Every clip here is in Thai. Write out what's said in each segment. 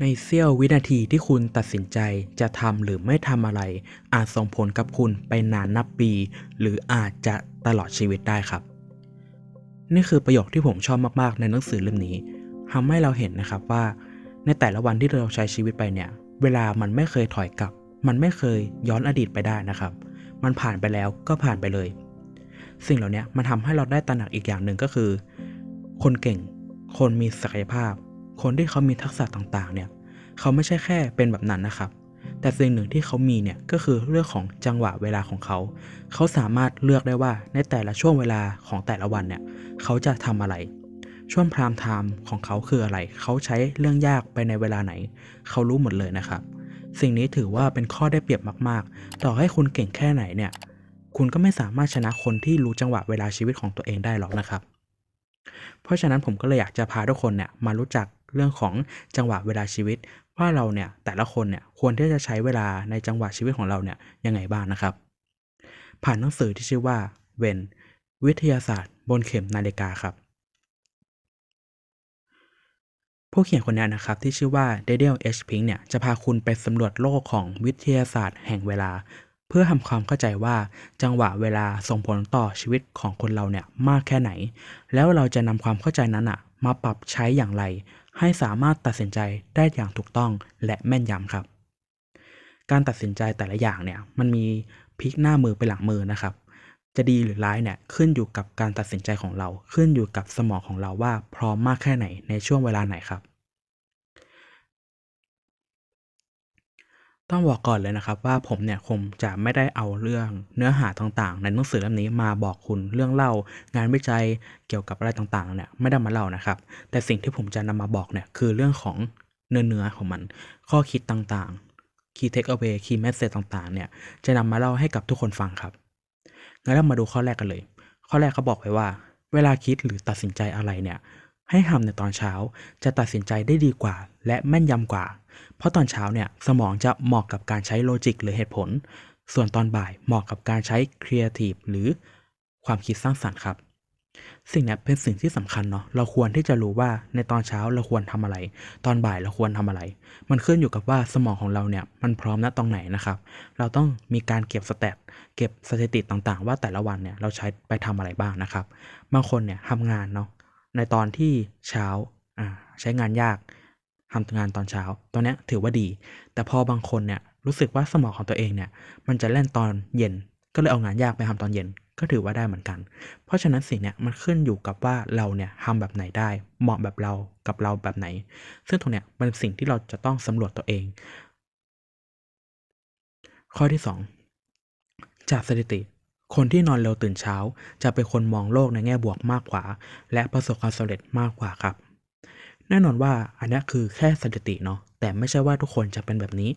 ในเสี้ยววินาทีที่คุณตัดสินใจจะทำหรือไม่ทำอะไร อาจส่งผลกับคุณไปนานนับปี หรืออาจจะตลอดชีวิตได้ครับ นี่คือประโยคที่ผมชอบมากๆ ในหนังสือเล่มนี้ทำให้เราเห็นนะครับว่า ในแต่ละวันที่เราใช้ชีวิตไปเนี่ย เวลามันไม่เคยถอยกลับ มันไม่เคยย้อนอดีตไปได้นะครับ มันผ่านไปแล้วก็ผ่านไปเลย สิ่งเหล่านี้มันทำให้เราได้ตระหนักอีกอย่างหนึ่งก็คือ คนเก่ง คนมีศักยภาพ คนที่เขามีทักษะต่างๆ เนี่ย เขาไม่ใช่แค่เป็นแบบนั้นนะครับ แต่สิ่งหนึ่งที่เขามีเนี่ยก็คือเรื่องของจังหวะเวลาของเขา เขาสามารถเลือกได้ว่าในแต่ละช่วงเวลาของแต่ละวันเนี่ย เขาจะทำอะไร ช่วงพรามไทม์ของเขาคืออะไร เขาใช้เรื่องยากไปในเวลาไหน เขารู้หมดเลยนะครับ สิ่งนี้ถือว่าเป็นข้อได้เปรียบมาก ๆ ต่อให้คุณเก่งแค่ไหนเนี่ย คุณก็ไม่สามารถชนะคนที่รู้จังหวะเวลาชีวิตของตัวเองได้หรอกนะครับเพราะฉะนั้นผมก็เลยอยากจะพาทุกคนเนี่ยมารู้จัก เรื่องของจังหวะเวลาชีวิต ว่าเราเนี่ยแต่ละคนเนี่ยควรที่จะใช้เวลาในจังหวะชีวิตของเราเนี่ยยังไงบ้างนะครับ ผ่านหนังสือที่ชื่อว่าเวนวิทยาศาสตร์บนเข็มนาฬิกาครับผู้เขียนคนนี้นะครับที่ชื่อว่าเดเดลเอชพิงเนี่ยจะพาคุณไปสำรวจโลกของวิทยาศาสตร์แห่งเวลา เพื่อทำความเข้าใจว่าจังหวะเวลาส่งผลต่อชีวิตของคนเราเนี่ยมากแค่ไหน แล้วเราจะนำความเข้าใจนั้นอะมาปรับใช้อย่างไร ให้สามารถตัดสินใจได้อย่างถูกต้องและแม่นยำครับ การตัดสินใจแต่ละอย่างเนี่ยมันมีพลิกหน้ามือไปหลังมือนะครับ จะดีหรือร้ายเนี่ยขึ้นอยู่กับการตัดสินใจของเรา ขึ้นอยู่กับสมองของเราว่าพร้อมมากแค่ไหนในช่วงเวลาไหนครับ ต้องบอกก่อนเลยนะครับว่าผมเนี่ยคงจะไม่ได้เอาเรื่องเนื้อหาต่างๆ ในหนังสือเล่มนี้มาบอกคุณเรื่องเล่างานวิจัยเกี่ยวกับอะไรต่างๆเนี่ยไม่ได้มาเล่านะครับ แต่สิ่งที่ผมจะนำมาบอกเนี่ยคือเรื่องของเนื้อเนื้อของมัน ข้อคิดต่างๆ key take away key message ต่างๆเนี่ยจะนำมาเล่าให้กับทุกคนฟังครับงั้นเรามาดูข้อแรกกันเลย ข้อแรกเขาบอกไว้ว่า เวลาคิดหรือตัดสินใจอะไรเนี่ย ให้ทำในตอนเช้าจะตัดสินใจได้ดีกว่า และแม่นยำกว่า เพราะตอนเช้าเนี่ยสมองจะเหมาะกับการใช้โลจิกหรือเหตุผล ส่วนตอนบ่ายเหมาะกับการใช้ครีเอทีฟหรือความคิดสร้างสรรค์ครับ สิ่งนี้เป็นสิ่งที่สำคัญเนาะเราควรที่จะรู้ว่าในตอนเช้าเราควรทำอะไร ตอนบ่ายเราควรทำอะไร มันขึ้นอยู่กับว่าสมองของเราเนี่ยมันพร้อมณตรงไหนนะครับ เราต้องมีการเก็บสแตทเก็บสถิติต่างๆ ว่าแต่ละวันเนี่ยเราใช้ไปทำอะไรบ้างนะครับ บางคนเนี่ยทำงานเนาะ ในตอนที่เช้าใช้งานยากทำงานตอนเช้าตอนนี้ถือว่าดี แต่พอบางคนเนี่ยรู้สึกว่าสมองของตัวเองเนี่ยมันจะเล่นตอนเย็น ก็เลยเอางานยากไปทำตอนเย็นก็ถือว่าได้เหมือนกัน เพราะฉะนั้นสิ่งเนี้ยมันขึ้นอยู่กับว่าเราเนี่ยทำแบบไหนได้ เหมาะแบบเรากับเราแบบไหน ซึ่งตรงเนี้ยมันเป็นสิ่งที่เราจะต้องสำรวจตัวเอง ข้อที่ 2 จากสถิติ คนที่นอนเร็วตื่นเช้า จะเป็นคนมองโลกในแง่บวกมากกว่า และประสบความสำเร็จมากกว่าครับ แน่นอนว่าอันนี้คือแค่สถิติเนาะแต่ไม่ใช่ว่าทุกคนจะเป็นแบบนี้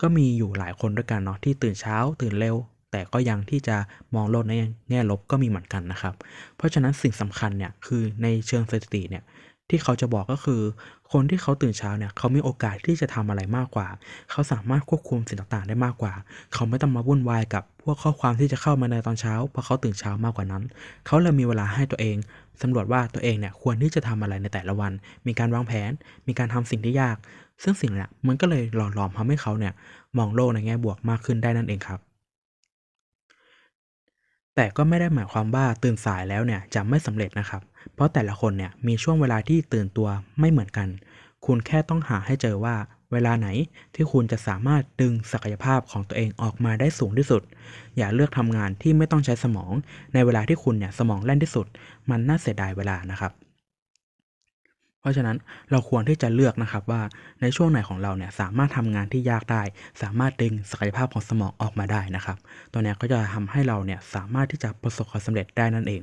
ก็มีอยู่หลายคนด้วยกันเนาะที่ตื่นเช้า ตื่นเร็ว แต่ก็ยังที่จะมองโลกในแง่ลบก็มีเหมือนกันนะครับ เพราะฉะนั้นสิ่งสำคัญเนี่ยคือในเชิงสถิติเนี่ย ที่เขาจะบอกก็คือ คนที่เขาตื่นเช้าเนี่ยเขามีโอกาสที่จะทำอะไรมากกว่า เขาสามารถควบคุมสิ่งต่างๆ ได้มากกว่า เขาไม่ต้องมาวุ่นวายกับพวกข้อความที่จะเข้ามาในตอนเช้าเพราะเขาตื่นเช้ามากกว่านั้น เขาเลยมีเวลาให้ตัวเองสำรวจว่าตัวเองเนี่ยควรที่จะทำอะไรในแต่ละวัน มีการวางแผน มีการทำสิ่งที่ยาก ซึ่งสิ่งเนี้ยมันก็เลยหล่อหลอมทำให้เขาเนี่ยมองโลกในแง่บวกมากขึ้นได้นั่นเองครับ แต่ก็ไม่ได้หมายความว่าตื่นสายแล้วเนี่ยจะไม่สำเร็จนะครับ เพราะแต่ละคนเนี่ยมีช่วงเวลาที่ตื่นตัวไม่เหมือนกัน คุณแค่ต้องหาให้เจอว่าเวลาไหนที่คุณจะสามารถดึงศักยภาพของตัวเองออกมาได้สูงที่สุด อย่าเลือกทำงานที่ไม่ต้องใช้สมอง ในเวลาที่คุณเนี่ยสมองแล่นที่สุด มันน่าเสียดายเวลานะครับ เพราะฉะนั้นเราควรที่จะเลือกนะครับว่าในช่วงไหนของเราเนี่ยสามารถทำงานที่ยากได้ สามารถดึงศักยภาพของสมองออกมาได้นะครับ ตัวนี้ก็จะทำให้เราเนี่ยสามารถที่จะประสบความสำเร็จได้นั่นเอง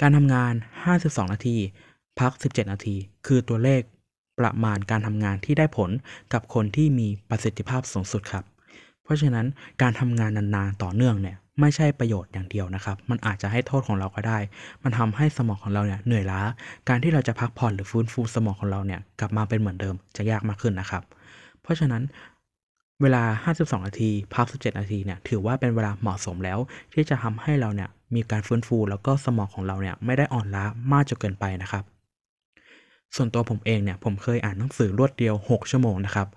การทำงาน 52 นาที พัก 17 นาที คือตัวเลขประมาณการทำงานที่ได้ผลกับคนที่มีประสิทธิภาพสูงสุดครับ เพราะฉะนั้นการทำงานนานๆต่อเนื่องเนี่ย ไม่ใช่ประโยชน์อย่างเดียวนะครับ มันอาจจะให้โทษของเราก็ได้ มันทำให้สมองของเราเนี่ยเหนื่อยล้า การที่เราจะพักผ่อนหรือฟื้นฟูสมองของเราเนี่ยกลับมาเป็นเหมือนเดิมจะยากมากขึ้นนะครับ เพราะฉะนั้นเวลา 52 นาทีพัก17 นาทีเนี่ย ถือว่าเป็นเวลาเหมาะสมแล้ว ที่จะทำให้เราเนี่ยมีการฟื้นฟู แล้วก็สมองของเราเนี่ยไม่ได้อ่อนล้ามากจนเกินไปนะครับ ส่วนตัวผมเองเนี่ย ผมเคยอ่านหนังสือรวดเดียว 6 ชั่วโมงนะครับ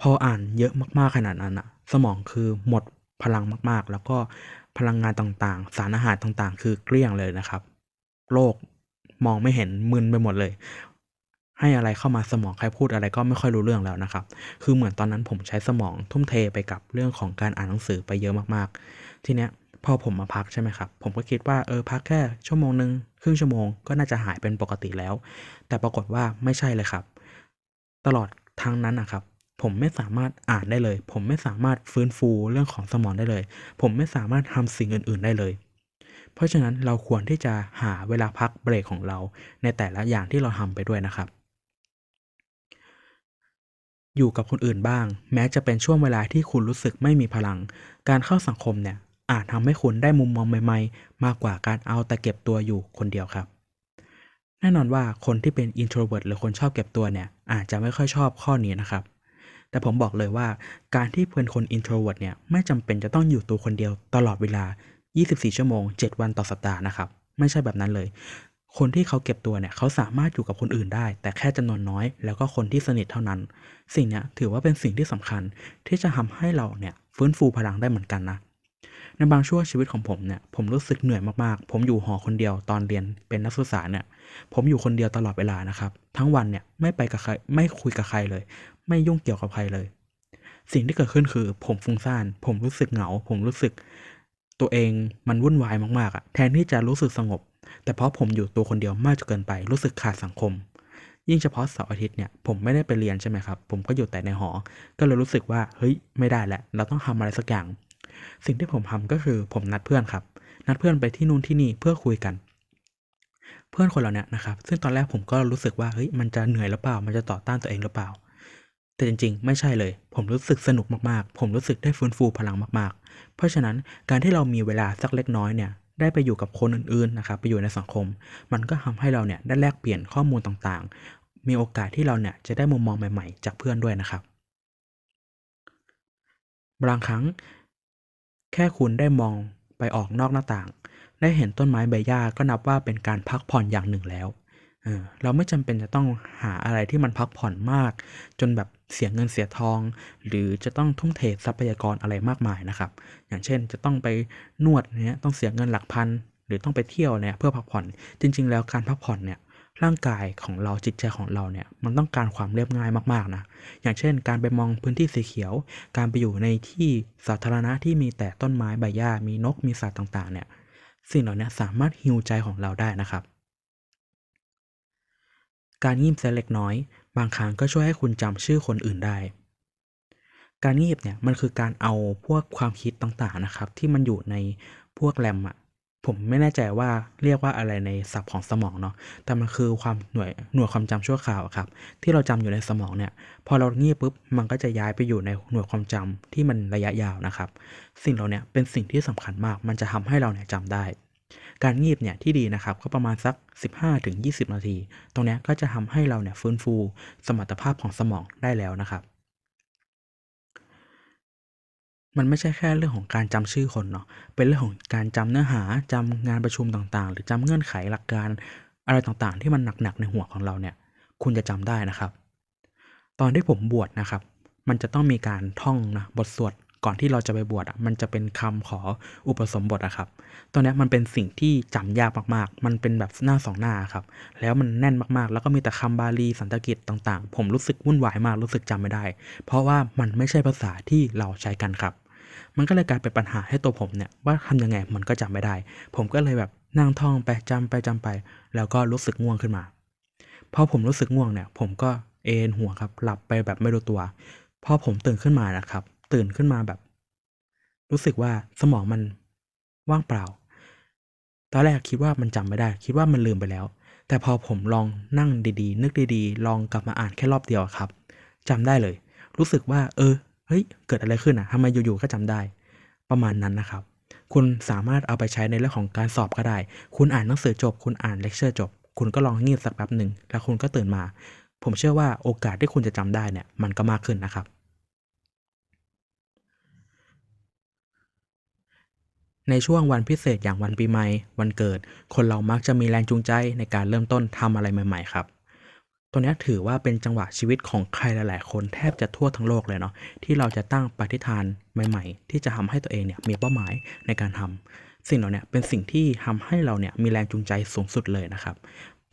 พออ่านเยอะมากๆขนาดนั้นอะสมองคือหมด พลังมากๆ แล้วก็พลังงานต่างๆ สารอาหารต่างๆ คือเกลี้ยงเลยนะครับ โลกมองไม่เห็นมึนไปหมดเลย ให้อะไรเข้ามาสมองใครพูดอะไรก็ไม่ค่อยรู้เรื่องแล้วนะครับ คือเหมือนตอนนั้นผมใช้สมองทุ่มเทไปกับเรื่องของการอ่านหนังสือไปเยอะมากๆ ทีเนี้ยพอผมมาพักใช่ไหมครับ ผมก็คิดว่าเออพักแค่ชั่วโมงหนึ่งครึ่งชั่วโมงก็น่าจะหายเป็นปกติแล้ว แต่ปรากฏว่าไม่ใช่เลยครับ ตลอดทางนั้นนะครับ ผมไม่สามารถอ่านได้เลย ผมไม่สามารถฟื้นฟูเรื่องของสมองได้เลย ผมไม่สามารถทำสิ่งอื่น ๆได้เลย เพราะฉะนั้นเราควรที่จะหาเวลาพักเบรกของเรา ในแต่ละอย่างที่เราทำไปด้วยนะครับ อยู่กับคนอื่นบ้าง แม้จะเป็นช่วงเวลาที่คุณรู้สึกไม่มีพลัง การเข้าสังคมเนี่ยอาจทำให้คุณได้มุมมองใหม่ ๆ มากกว่าการเอาแต่เก็บตัวอยู่คนเดียวครับแน่นอนว่าคนที่เป็น introvert หรือคนชอบเก็บตัวเนี่ย อาจจะไม่ค่อยชอบข้อนี้นะครับ แต่ผมบอกเลยว่าการที่เป็นคน introvert เนี่ยไม่จำเป็นจะต้องอยู่ตัวคนเดียวตลอดเวลา 24 ชั่วโมง 7 วันต่อสัปดาห์นะครับ ไม่ใช่แบบนั้นเลย คนที่เขาเก็บตัวเนี่ยเขาสามารถอยู่กับคนอื่นได้ แต่แค่จำนวนน้อย แล้วก็คนที่สนิทเท่านั้น สิ่งนี้ถือว่าเป็นสิ่งที่สำคัญที่จะทำให้เราเนี่ยฟื้นฟูพลังได้เหมือนกันนะในบางช่วงชีวิตของผมเนี่ยผมรู้สึกเหนื่อยมากๆ ผมอยู่หอคนเดียวตอนเรียนเป็นนักศึกษาเนี่ยผมอยู่คนเดียวตลอดเวลานะครับ ทั้งวันเนี่ยไม่ไปกับใครไม่คุยกับใครเลย ไม่ยุ่งเกี่ยวกับใครเลย สิ่งที่เกิดขึ้นคือผมฟุ้งซ่าน ผมรู้สึกเหงา ผมรู้สึก ตัวเองมันวุ่นวายมากๆอะแทนที่จะรู้สึกสงบ แต่เพราะผมอยู่ตัวคนเดียวมากจนเกินไป รู้สึกขาดสังคม ยิ่งเฉพาะเสาร์อาทิตย์เนี่ยผมไม่ได้ไปเรียนใช่ไหมครับ ผมก็อยู่แต่ในหอ ก็เลยรู้สึกว่าเฮ้ยไม่ได้แหละ เราต้องทำอะไรสักอย่าง สิ่งที่ผมทำก็คือผมนัดเพื่อนครับ นัดเพื่อนไปที่นู่นที่นี่เพื่อคุยกันเพื่อนคนเหล่าเนี้ยนะครับ ซึ่งตอนแรกผมก็รู้สึกว่า เฮ้ย มันจะเหนื่อยหรือเปล่า มันจะต่อต้านตัวเองหรือเปล่า แต่จริงๆ ไม่ใช่เลย ผมรู้สึกสนุกมากๆ ผมรู้สึกได้ฟื้นฟูพลังมากๆ เพราะฉะนั้นการที่เรามีเวลาสักเล็กน้อยเนี่ย ได้ไปอยู่กับคนอื่นๆ นะครับ ไปอยู่ในสังคม มันก็ทำให้เราเนี่ยได้แลกเปลี่ยนข้อมูลต่างๆ มีโอกาสที่เราเนี่ยจะได้มุมมองใหม่ๆ จากเพื่อนด้วยนะครับ บางครั้ง แค่คุณได้มองไปออกนอกหน้าต่าง ได้เห็นต้นไม้ใบหญ้าก็นับว่าเป็นการพักผ่อนอย่างหนึ่งแล้วเออเราไม่จำเป็นจะต้องหาอะไรที่มันพักผ่อนมาก จนแบบ เสียเงินเสียทอง หรือจะต้องทุ่มเททรัพยากรอะไรมากมายนะครับ อย่างเช่นจะต้องไปนวดเนี้ยต้องเสียเงินหลักพันหรือต้องไปเที่ยวเนี่ยเพื่อพักผ่อนจริง ๆ แล้วการพักผ่อนเนี่ยร่างกายของเราจิตใจของเราเนี่ยมันต้องการความเรียบง่ายมากๆนะอย่างเช่น การไปมองพื้นที่สีเขียว การไปอยู่ในที่สาธารณะที่มีแต่ต้นไม้ใบหญ้ามีนกมีสัตว์ต่างๆเนี่ยสิ่งเหล่านี้สามารถฮิวใจของเราได้นะครับ การงีบสักเล็กน้อย บางครั้งก็ช่วยให้คุณจำชื่อคนอื่นได้ การงีบเนี่ยมันคือการเอาพวกความคิดต่างๆนะครับ ที่มันอยู่ในพวกแรมอะผมไม่แน่ใจว่าเรียกว่าอะไรในศัพท์ของสมองเนาะ แต่มันคือความหน่วยหน่วยความจำชั่วคราวครับ ที่เราจำอยู่ในสมองเนี่ย พอเรางีบปุ๊บ มันก็จะย้ายไปอยู่ในหน่วยความจำที่มันระยะยาวนะครับ สิ่งเหล่าเนี้เป็นสิ่งที่สำคัญมาก มันจะทำให้เราเนี่ยจำได้ การงีบเนี่ยที่ดีนะครับก็ประมาณสัก 15-20 นาที ตรงนี้ก็จะทำให้เราเนี่ยฟื้นฟูสมรรถภาพของสมองได้แล้วนะครับ มันไม่ใช่แค่เรื่องของการจำชื่อคนเนาะเป็นเรื่องของการจำเนื้อหาจำงานประชุมต่างๆ หรือจำเงื่อนไขหลักการอะไรต่างๆ ที่มันหนักๆในหัวของเราเนี่ยคุณจะจำได้นะครับ ตอนที่ผมบวชนะครับ มันจะต้องมีการท่องนะบทสวด ก่อนที่เราจะไปบวชอะมันจะเป็นคำขออุปสมบทอะครับตอนนี้มันเป็นสิ่งที่จำยากมากๆ มันเป็นแบบหน้าสองหน้าครับแล้วมันแน่นมากๆ แล้วก็มีแต่คำบาลีสันสกฤตต่างๆ ผมรู้สึกวุ่นวายมากรู้สึกจำไม่ได้ เพราะว่ามันไม่ใช่ภาษาที่เราใช้กันครับมันก็เลยกลายเป็นปัญหาให้ตัวผมเนี่ยว่าทำยังไงมันก็จำไม่ได้ ผมก็เลยแบบนั่งท่องไปจำไปจำไป แล้วก็รู้สึกง่วงขึ้นมาพอผมรู้สึกง่วงเนี่ย ผมก็เอนหัวครับหลับไปแบบไม่รู้ตัวพอผมตื่นขึ้นมานะครับ ตื่นขึ้นมาแบบ รู้สึกว่าสมองมันว่างเปล่า ตอนแรกคิดว่ามันจำไม่ได้ คิดว่ามันลืมไปแล้ว แต่พอผมลองนั่งดีๆ นึกดีๆ ลองกลับมาอ่านแค่รอบเดียวครับจำได้เลย รู้สึกว่า เออ เฮ้ย เกิดอะไรขึ้นอะทำไมอยู่ๆก็จำได้ ประมาณนั้นนะครับ คุณสามารถเอาไปใช้ในเรื่องของการสอบก็ได้ คุณอ่านหนังสือจบ คุณอ่านเลคเชอร์จบ คุณก็ลองงีบสักแป๊บหนึ่งแล้วคุณก็ตื่นมา ผมเชื่อว่าโอกาสที่คุณจะจำได้เนี่ย มันก็มากขึ้นนะครับ ในช่วงวันพิเศษอย่างวันปีใหม่ วันเกิด คนเรามักจะมีแรงจูงใจในการเริ่มต้นทำอะไรใหม่ ๆ ครับ ตัวนี้ถือว่าเป็นจังหวะชีวิตของใครหลาย ๆ คนแทบจะทั่วทั้งโลกเลยเนาะที่เราจะตั้งปฏิฐานใหม่ ๆ ที่จะทำให้ตัวเองเนี่ยมีเป้าหมายในการทำสิ่งเหล่านี้เป็นสิ่งที่ทำให้เราเนี่ยมีแรงจูงใจสูงสุดเลยนะครับ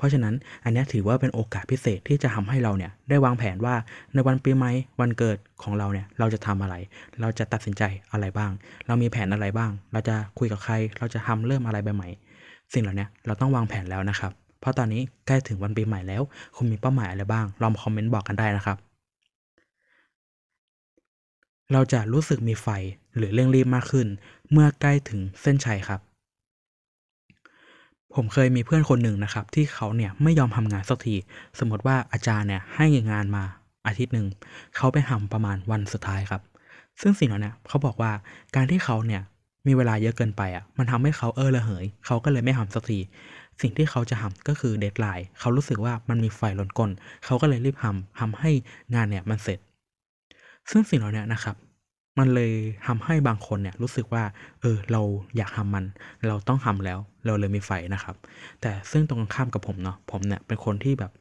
เพราะฉะนั้นอันนี้ถือว่าเป็นโอกาสพิเศษที่จะทำให้เราเนี่ยได้วางแผนว่าในวันปีใหม่วันเกิดของเราเนี่ยเราจะทำอะไร เราจะตัดสินใจอะไรบ้าง เรามีแผนอะไรบ้าง เราจะคุยกับใคร เราจะทำเริ่มอะไรใหม่ สิ่งเหล่านี้เราต้องวางแผนแล้วนะครับ เพราะตอนนี้ใกล้ถึงวันปีใหม่แล้ว คุณมีเป้าหมายอะไรบ้าง ลองคอมเมนต์บอกกันได้นะครับเราจะรู้สึกมีไฟหรือเร่งรีบมากขึ้น เมื่อใกล้ถึงเส้นชัยครับ ผมเคยมีเพื่อนคนหนึ่งนะครับ ที่เขาเนี่ยไม่ยอมทำงานสักที สมมติว่าอาจารย์เนี่ยให้งานมาอาทิตย์หนึ่งเขาไปทำประมาณวันสุดท้ายครับ ซึ่งสิ่งเหล่านี้เขาบอกว่าการที่เขาเนี่ยมีเวลาเยอะเกินไปอะมันทำให้เขาเออระเหย เขาก็เลยไม่ทำสักที สิ่งที่เขาจะทำก็คือเดทไลน์เขารู้สึกว่ามันมีไฟล้นก้นเขาก็เลยรีบทำทำให้งานเนี่ยมันเสร็จ ซึ่งสิ่งเหล่านี้นะครับ มันเลยทำให้บางคนเนี่ยรู้สึกว่า เออ เราอยากทำมัน เราต้องทำแล้ว เราเลยมีไฟนะครับ แต่ซึ่งตรงกันข้ามกับผมเนาะ ผมเนี่ยเป็นคนที่แบบ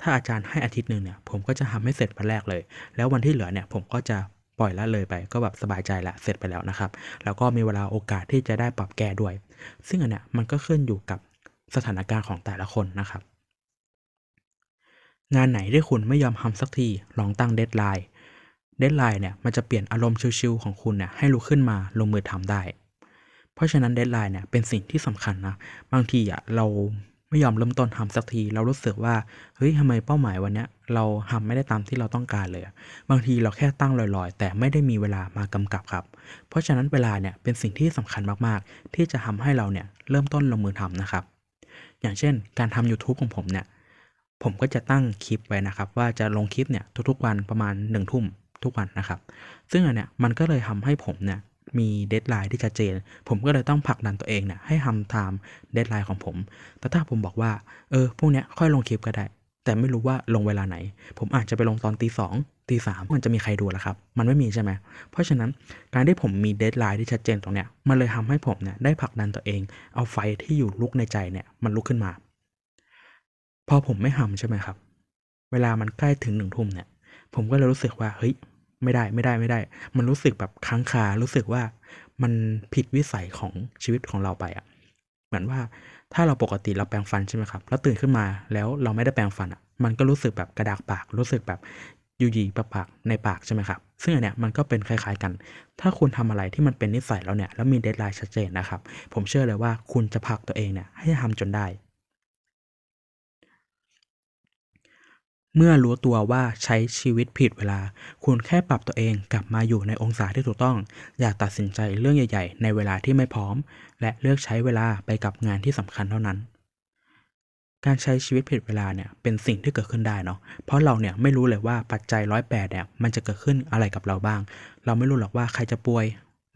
ถ้าอาจารย์ให้อาทิตย์หนึ่งเนี่ย ผมก็จะทำให้เสร็จวันแรกเลย แล้ววันที่เหลือเนี่ย ผมก็จะปล่อยละเลยไป ก็แบบสบายใจละ เสร็จไปแล้วนะครับ แล้วก็มีเวลาโอกาสที่จะได้ปรับแก้ด้วย ซึ่งอันเนี้ยมันก็ขึ้นอยู่กับสถานการณ์ของแต่ละคนนะครับ งานไหนที่คุณไม่ยอมทำสักที ลองตั้งเดทไลน์ เดทไลน์เนี่ยมันจะเปลี่ยนอารมณ์ชิลๆของคุณเนี่ยให้ลุกขึ้นมาลงมือทำได้ เพราะฉะนั้นเดทไลน์เนี่ยเป็นสิ่งที่สำคัญนะ บางทีอะเราไม่ยอมเริ่มต้นทำสักที เรารู้สึกว่าเฮ้ยทำไมเป้าหมายวันเนี้ยเราทำไม่ได้ตามที่เราต้องการเลย บางทีเราแค่ตั้งลอยๆ แต่ไม่ได้มีเวลามากำกับครับ เพราะฉะนั้นเวลาเนี่ยเป็นสิ่งที่สำคัญมากๆ ที่จะทำให้เราเนี่ยเริ่มต้นลงมือทำนะครับ อย่างเช่น การทำ YouTube ของผมเนี่ยผมก็จะตั้งคลิปไว้นะครับ ว่าจะลงคลิปเนี่ยทุกๆวันประมาณ1นึ่ทุ่ม ทุกวันนะครับ ซึ่งอันเนี้ยมันก็เลยทำให้ผมเนี่ยมีเดทไลน์ที่ชัดเจน ผมก็เลยต้องผลักดันตัวเองเนี่ยให้ทำตามเดทไลน์ของผม แต่ถ้าผมบอกว่า เออ พวกเนี้ยค่อยลงคลิปก็ได้ แต่ไม่รู้ว่าลงเวลาไหน ผมอาจจะไปลงตอนตีสองตีสามมันจะมีใครดูล่ะครับ มันไม่มีใช่ไหม เพราะฉะนั้นการที่ผมมีเดทไลน์ที่ชัดเจนตรงเนี้ย มันเลยทำให้ผมเนี่ยได้ผลักดันตัวเอง เอาไฟที่อยู่ลุกในใจเนี่ยมันลุกขึ้นมา พอผมไม่ทำใช่ไหมครับ เวลามันใกล้ถึงหนึ่งทุ่มเนี่ย ผมก็เลยรู้สึกว่าเฮ้ยไม่ได้ไม่ได้ไม่ได้ มันรู้สึกแบบค้างคารู้สึกว่ามันผิดวิสัยของชีวิตของเราไปอะเหมือนว่าถ้าเราปกติเราแปรงฟันใช่ไหมครับ แล้วตื่นขึ้นมาแล้วเราไม่ได้แปรงฟันอะมันก็รู้สึกแบบกระดากปาก รู้สึกแบบยุยๆปากปากในปากใช่ไหมครับ ซึ่งอันเนี้ยมันก็เป็นคล้ายๆกัน ถ้าคุณทำอะไรที่มันเป็นนิสัยแล้วเนี่ย แล้วมีเดทไลน์ชัดเจนนะครับ ผมเชื่อเลยว่าคุณจะผลักตัวเองเนี่ยให้ทำจนได้ เมื่อรู้ตัวว่าใช้ชีวิตผิดเวลา คุณแค่ปรับตัวเองกลับมาอยู่ในองศาที่ถูกต้อง อย่าตัดสินใจเรื่องใหญ่ ๆ ในเวลาที่ไม่พร้อม และเลือกใช้เวลาไปกับงานที่สำคัญเท่านั้น การใช้ชีวิตผิดเวลาเนี่ยเป็นสิ่งที่เกิดขึ้นได้เนาะเพราะเราเนี่ยไม่รู้เลยว่าปัจจัยร้อยแปดเนี่ยมันจะเกิดขึ้นอะไรกับเราบ้าง เราไม่รู้หรอกว่าใครจะป่วย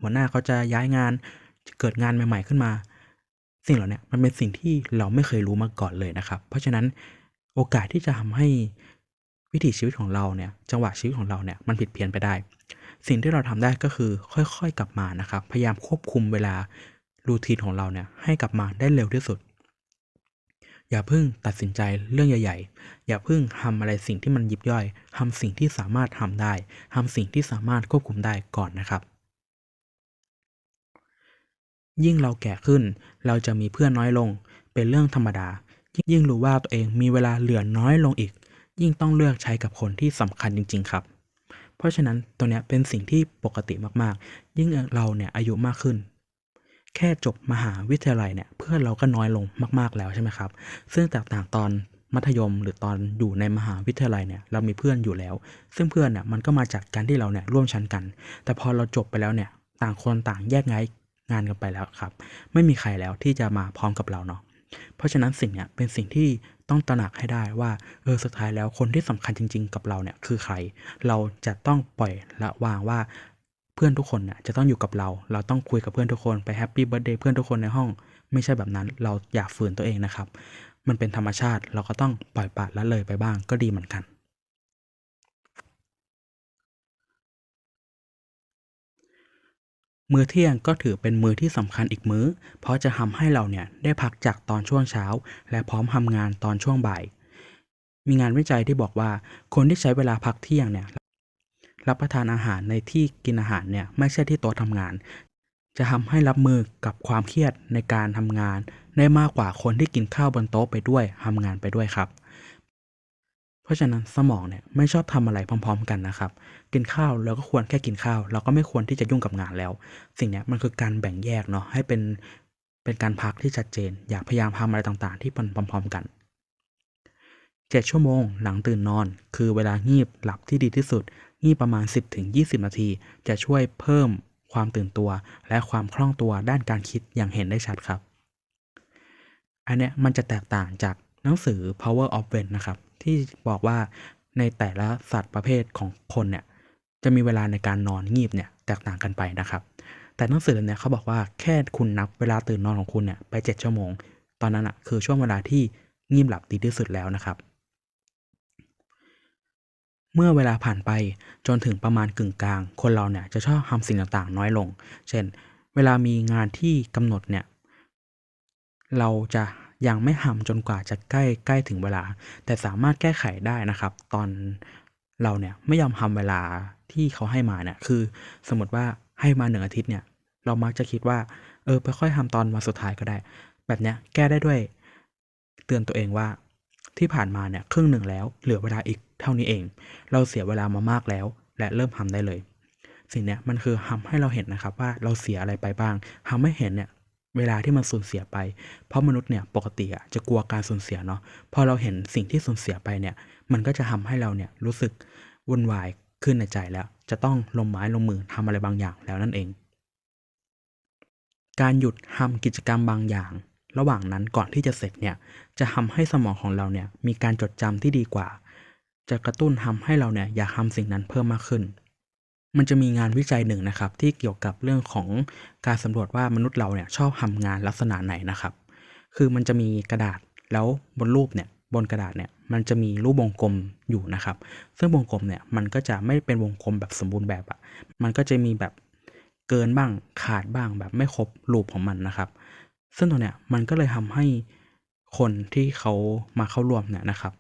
หัวหน้าเขาจะย้ายงานเกิดงานใหม่ ๆขึ้นมา สิ่งเหล่านี้มันเป็นสิ่งที่เราไม่เคยรู้มาก่อนเลยนะครับ เพราะฉะนั้นโอกาสที่จะทำให้ วิถีชีวิตของเราเนี่ยจังหวะชีวิตของเราเนี่ยมันผิดเพี้ยนไปได้ สิ่งที่เราทำได้ก็คือค่อยๆกลับมานะครับพยายามควบคุมเวลารูทีนของเราเนี่ยให้กลับมาได้เร็วที่สุด อย่าเพิ่งตัดสินใจเรื่องใหญ่ ๆ อย่าเพิ่งทำอะไรสิ่งที่มันยิบย่อยทำสิ่งที่สามารถทำได้ทำสิ่งที่สามารถควบคุมได้ก่อนนะครับยิ่งเราแก่ขึ้น เราจะมีเพื่อนน้อยลง เป็นเรื่องธรรมดา ยิ่งรู้ว่าตัวเองมีเวลาเหลือน้อยลงอีก ยิ่งต้องเลือกใช้กับคนที่สำคัญจริง ๆ ครับ เพราะฉะนั้นตัวเนี้ยเป็นสิ่งที่ปกติมากๆ ยิ่งเราเนี่ยอายุมากขึ้น แค่จบมหาวิทยาลัยเนี่ยเพื่อนเราก็น้อยลงมากๆแล้วใช่ไหมครับ ซึ่งแตกต่างตอนมัธยมหรือตอนอยู่ในมหาวิทยาลัยเนี่ยเรามีเพื่อนอยู่แล้ว ซึ่งเพื่อนเนี่ยมันก็มาจากการที่เราเนี่ยร่วมชั้นกัน แต่พอเราจบไปแล้วเนี่ยต่างคนต่างแยกย้ายงานกันไปแล้วครับ ไม่มีใครแล้วที่จะมาพร้อมกับเราเนาะเพราะฉะนั้นสิ่งเนี้ยเป็นสิ่งที่ ต้องตระหนักให้ได้ว่าเออสุดท้ายแล้วคนที่สำคัญจริง ๆ กับเราเนี่ยคือใคร เราจะต้องปล่อยละวางว่าเพื่อนทุกคนเนี่ยจะต้องอยู่กับเรา เราต้องคุยกับเพื่อนทุกคนไปแฮปปี้เบิร์ดเดย์เพื่อนทุกคนในห้อง ไม่ใช่แบบนั้น เราอย่าฝืนตัวเองนะครับ มันเป็นธรรมชาติ เราก็ต้องปล่อยปละละเลยไปบ้างก็ดีเหมือนกัน มื้อเที่ยงก็ถือเป็นมื้อที่สำคัญอีกมื้อ เพราะจะทำให้เราเนี่ยได้พักจากตอนช่วงเช้า และพร้อมทำงานตอนช่วงบ่าย มีงานวิจัยที่บอกว่าคนที่ใช้เวลาพักเที่ยงเนี่ยรับประทานอาหารในที่กินอาหารเนี่ยไม่ใช่ที่โต๊ะทำงาน จะทำให้รับมือกับความเครียดในการทำงาน ได้มากกว่าคนที่กินข้าวบนโต๊ะไปด้วยทำงานไปด้วยครับ เพราะฉะนั้นสมองเนี่ยไม่ชอบทำอะไรพร้อม ๆ กันนะครับ กินข้าวแล้วก็ควรแค่กินข้าว เราก็ไม่ควรที่จะยุ่งกับงานแล้ว สิ่งนี้มันคือการแบ่งแยกเนาะให้เป็นเป็นการพักที่ชัดเจน อยากพยายามทำอะไรต่างๆ ที่มันพร้อมๆกัน7ชั่วโมงหลังตื่นนอน คือเวลางีบหลับที่ดีที่สุด งีบประมาณ 10-20 นาที จะช่วยเพิ่มความตื่นตัว และความคล่องตัวด้านการคิดอย่างเห็นได้ชัดครับ อันเนี้ยมันจะแตกต่างจากหนังสือ Power of When นะครับ ที่บอกว่าในแต่ละสัตว์ประเภทของคนเนี่ย จะมีเวลาในการนอนงีบเนี่ยแตกต่างกันไปนะครับ แต่หนังสือเล่มนี่ยเขาบอกว่าแค่คุณนับเวลาตื่นนอนของคุณเนี่ยไป 7 ชั่วโมง ตอนนั้นอะคือช่วงเวลาที่งีบหลับดีที่สุดแล้วนะครับ เมื่อเวลาผ่านไปจนถึงประมาณกึ่งกลาง คนเราเนี่ยจะชอบทำสิ่งต่างๆ น้อยลง เช่น เวลามีงานที่กำหนดเนี่ยเราจะยังไม่ทำจนกว่าจะใกล้ใกล้ถึงเวลา แต่สามารถแก้ไขได้นะครับ ตอน เราเนี่ยไม่ยอมทำเวลาที่เขาให้มาเนี่ยคือ สมมติว่าให้มาหนึ่งอาทิตย์เนี่ย เรามักจะคิดว่า เออไปค่อยทำตอนวันสุดท้ายก็ได้ แบบเนี้ยแก้ได้ด้วย เตือนตัวเองว่าที่ผ่านมาเนี่ยครึ่งหนึ่งแล้วเหลือเวลาอีกเท่านี้เอง เราเสียเวลามามากแล้ว และเริ่มทำได้เลย สิ่งเนี้ยมันคือทำให้เราเห็นนะครับว่าเราเสียอะไรไปบ้างทำให้เห็นเนี่ย เวลาที่มันสูญเสียไป เพราะมนุษย์เนี่ยปกติอะจะกลัวการสูญเสียเนาะ พอเราเห็นสิ่งที่สูญเสียไปเนี่ย มันก็จะทำให้เราเนี่ยรู้สึกวุ่นวายขึ้นในใจแล้ว จะต้องลงไม้ลงมือทำอะไรบางอย่างแล้วนั่นเอง การหยุดทำกิจกรรมบางอย่าง ระหว่างนั้นก่อนที่จะเสร็จเนี่ย จะทำให้สมองของเราเนี่ยมีการจดจำที่ดีกว่า จะกระตุ้นทำให้เราเนี่ยอยากทำสิ่งนั้นเพิ่มมากขึ้น มันจะมีงานวิจัยหนึ่งนะครับ ที่เกี่ยวกับเรื่องของการสำรวจว่ามนุษย์เราเนี่ยชอบทำงานลักษณะไหนนะครับ คือมันจะมีกระดาษแล้วบนรูปเนี่ยบนกระดาษเนี่ยมันจะมีรูปวงกลมอยู่นะครับ ซึ่งวงกลมเนี่ยมันก็จะไม่เป็นวงกลมแบบสมบูรณ์แบบอะมันก็จะมีแบบเกินบ้างขาดบ้างแบบไม่ครบรูปของมันนะครับ ซึ่งตัวเนี้ยมันก็เลยทำให้คนที่เขามาเข้าร่วมเนี่ยนะครับ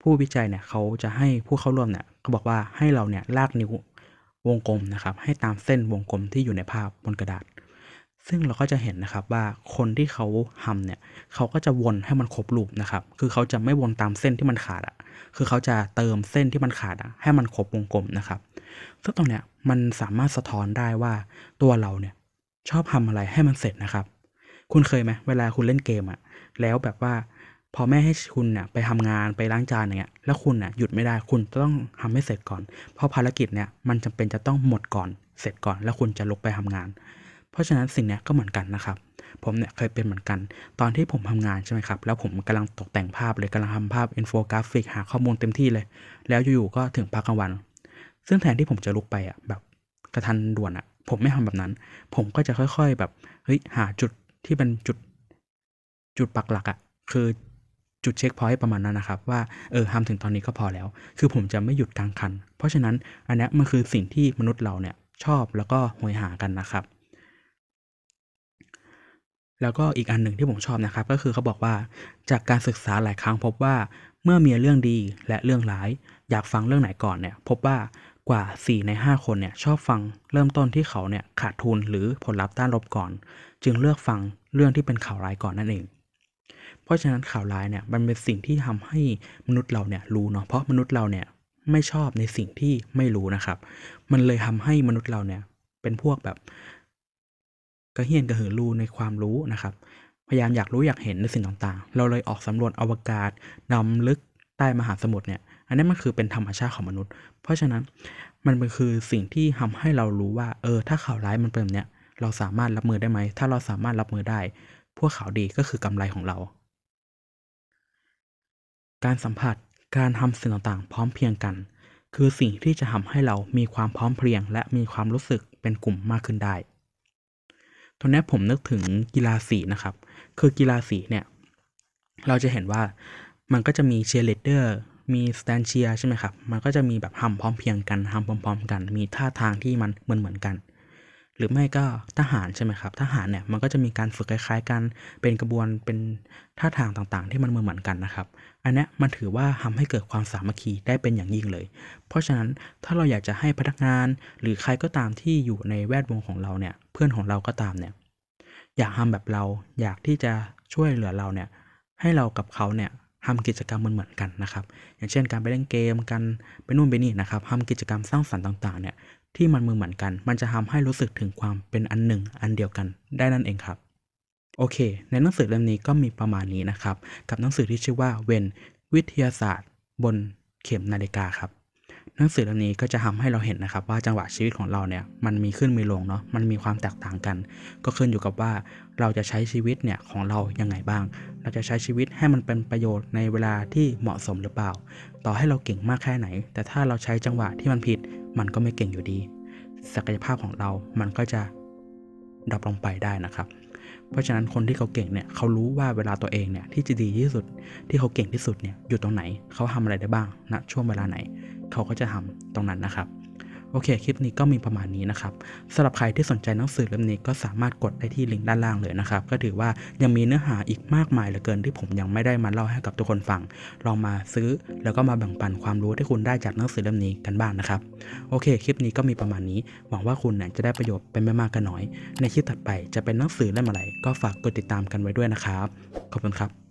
ผู้วิจัยเนี่ยเขาจะให้ผู้เข้าร่วมเนี่ยเขาบอกว่าให้เราเนี่ยลากนิ้ว วงกลมนะครับให้ตามเส้นวงกลมที่อยู่ในภาพบนกระดาษ ซึ่งเราก็จะเห็นนะครับว่าคนที่เขาทำเนี่ยเขาก็จะวนให้มันครบรูปนะครับ คือเขาจะไม่วนตามเส้นที่มันขาดอะคือเขาจะเติมเส้นที่มันขาดอะให้มันครบวงกลมนะครับ ซึ่งตรงเนี้ยมันสามารถสะท้อนได้ว่าตัวเราเนี่ยชอบทำอะไรให้มันเสร็จนะครับ คุณเคยไหมเวลาคุณเล่นเกมอะแล้วแบบว่า พอแม่ให้คุณเนี่ยไปทำงานไปล้างจานอย่างเงี้ยแล้วคุณเนี่ยหยุดไม่ได้คุณต้องทำให้เสร็จก่อน เพราะภารกิจเนี่ยมันจำเป็นจะต้องหมดก่อนเสร็จก่อน แล้วคุณจะลุกไปทำงาน เพราะฉะนั้นสิ่งเนี้ยก็เหมือนกันนะครับ ผมเนี่ยเคยเป็นเหมือนกัน ตอนที่ผมทำงานใช่ไหมครับ แล้วผมกำลังตกแต่งภาพเลยกำลังทำภาพอินโฟกราฟิกหาข้อมูลเต็มที่เลย แล้วอยู่ๆก็ถึงพักกลางวัน ซึ่งแทนที่ผมจะลุกไปอะแบบกระทันด่วนอะ ผมไม่ทำแบบนั้น ผมก็จะค่อย ๆ แบบเฮ้ยหาจุดที่เป็นจุดจุดปักหลักอะคือ จุดเช็คพอยต์ประมาณนั้นนะครับ ว่าเออทำถึงตอนนี้ก็พอแล้ว คือผมจะไม่หยุดกลางคัน เพราะฉะนั้นอันนี้มันคือสิ่งที่มนุษย์เราเนี่ยชอบแล้วก็โหยหากันนะครับ แล้วก็อีกอันหนึ่งที่ผมชอบนะครับ ก็คือเขาบอกว่าจากการศึกษาหลายครั้งพบว่าเมื่อมีเรื่องดีและเรื่องร้าย อยากฟังเรื่องไหนก่อนเนี่ย พบว่ากว่า 4 ใน 5 คนเนี่ยชอบฟังเริ่มต้นที่เขาเนี่ยขาดทุนหรือผลลัพธ์ด้านลบก่อน จึงเลือกฟังเรื่องที่เป็นข่าวร้ายก่อนนั่นเอง เพราะฉะนั้นข่าวร้ายเนี่ยมันเป็นสิ่งที่ทำให้มนุษย์เราเนี่ยรู้เนาะเพราะมนุษย์เราเนี่ยไม่ชอบในสิ่งที่ไม่รู้นะครับ มันเลยทำให้มนุษย์เราเนี่ยเป็นพวกแบบกระเฮียนกระหือรือในความรู้นะครับ พยายามอยากรู้อยากเห็นในสิ่งต่างๆ เราเลยออกสำรวจอวกาศดำลึกใต้มหาสมุทรเนี่ย อันนี้มันคือเป็นธรรมชาติของมนุษย์ เพราะฉะนั้นมันเป็นคือสิ่งที่ทำให้เรารู้ว่า เออ ถ้าข่าวร้ายมันเป็นแบบเนี้ย เราสามารถรับมือได้ไหม ถ้าเราสามารถรับมือได้ พวกข่าวดีก็คือกำไรของเรา การสัมผัส การทำสิ่งต่างๆ พร้อมเพียงกัน คือสิ่งที่จะทำให้เรามีความพร้อมเพรียง และมีความรู้สึกเป็นกลุ่มมากขึ้นได้ตรงนี้ผมนึกถึงกีฬาสีนะครับ คือกีฬาสีเนี่ย เราจะเห็นว่ามันก็จะมีเชียร์เลดเดอร์ มีสแตนเชียร์ใช่ไหมครับ มันก็จะมีแบบทำพร้อมเพียงกันทำพร้อม ๆ กัน มีท่าทางที่มันเหมือนเหมือนๆกัน หรือไม่ก็ทหารใช่ไหมครับ ทหารเนี่ยมันก็จะมีการฝึกคล้ายๆกัน เป็นกระบวนเป็นท่าทางต่างๆ ที่มันเหมือนๆกันนะครับ อันนี้มันถือว่าทำให้เกิดความสามัคคีได้เป็นอย่างยิ่งเลย เพราะฉะนั้นถ้าเราอยากจะให้พนักงาน หรือใครก็ตามที่อยู่ในแวดวงของเราเนี่ย เพื่อนของเราก็ตามเนี่ย อยากทำแบบเราอยากที่จะช่วยเหลือเราเนี่ย ให้เรากับเขาเนี่ยทำกิจกรรมเหมือนๆกันนะครับ อย่างเช่นการไปเล่นเกม กันไปนู่นไปนี่นะครับทำกิจกรรมสร้างสรรค์ต่างๆเนี่ย ที่มันมือเหมือนกัน มันจะทำให้รู้สึกถึงความเป็นอันหนึ่งอันเดียวกันได้นั่นเองครับ โอเค ในหนังสือเล่มนี้ก็มีประมาณนี้นะครับ กับหนังสือที่ชื่อว่าเวนวิทยาศาสตร์ บนเข็มนาฬิกาครับหนังสือเล่มนี้ก็จะทำให้เราเห็นนะครับ ว่าจังหวะชีวิตของเราเนี่ยมันมีขึ้นมีลงเนาะมันมีความแตกต่างกัน ก็ขึ้นอยู่กับว่าเราจะใช้ชีวิตเนี่ยของเรายังไงบ้าง เราจะใช้ชีวิตให้มันเป็นประโยชน์ในเวลาที่เหมาะสมหรือเปล่า ต่อให้เราเก่งมากแค่ไหน แต่ถ้าเราใช้จังหวะที่มันผิด มันก็ไม่เก่งอยู่ดี ศักยภาพของเรา มันก็จะดับลงไปได้นะครับ เพราะฉะนั้นคนที่เขาเก่งเนี่ยเขารู้ว่าเวลาตัวเองเนี่ยที่จะดีที่สุด ที่เขาเก่งที่สุดเนี่ยอยู่ตรงไหน เขาทำอะไรได้บ้างณช่วงเวลาไหน เขาก็จะทำตรงนั้นนะครับ โอเค คลิปนี้ก็มีประมาณนี้นะครับสำหรับใครที่สนใจหนังสือเล่มนี้ก็สามารถกดได้ที่ลิงก์ด้านล่างเลยนะครับ ก็ถือว่ายังมีเนื้อหาอีกมากมายเหลือเกินที่ผมยังไม่ได้มาเล่าให้กับทุกคนฟัง ลองมาซื้อแล้วก็มาแบ่งปันความรู้ที่คุณได้จากหนังสือเล่มนี้กันบ้างนะครับ โอเค คลิปนี้ก็มีประมาณนี้ หวังว่าคุณเนี่ยจะได้ประโยชน์เป็นไม่มากก็น้อย ในคลิปถัดไปจะเป็นหนังสือเล่มอะไรก็ฝากกดติดตามกันไว้ด้วยนะครับ ขอบคุณครับ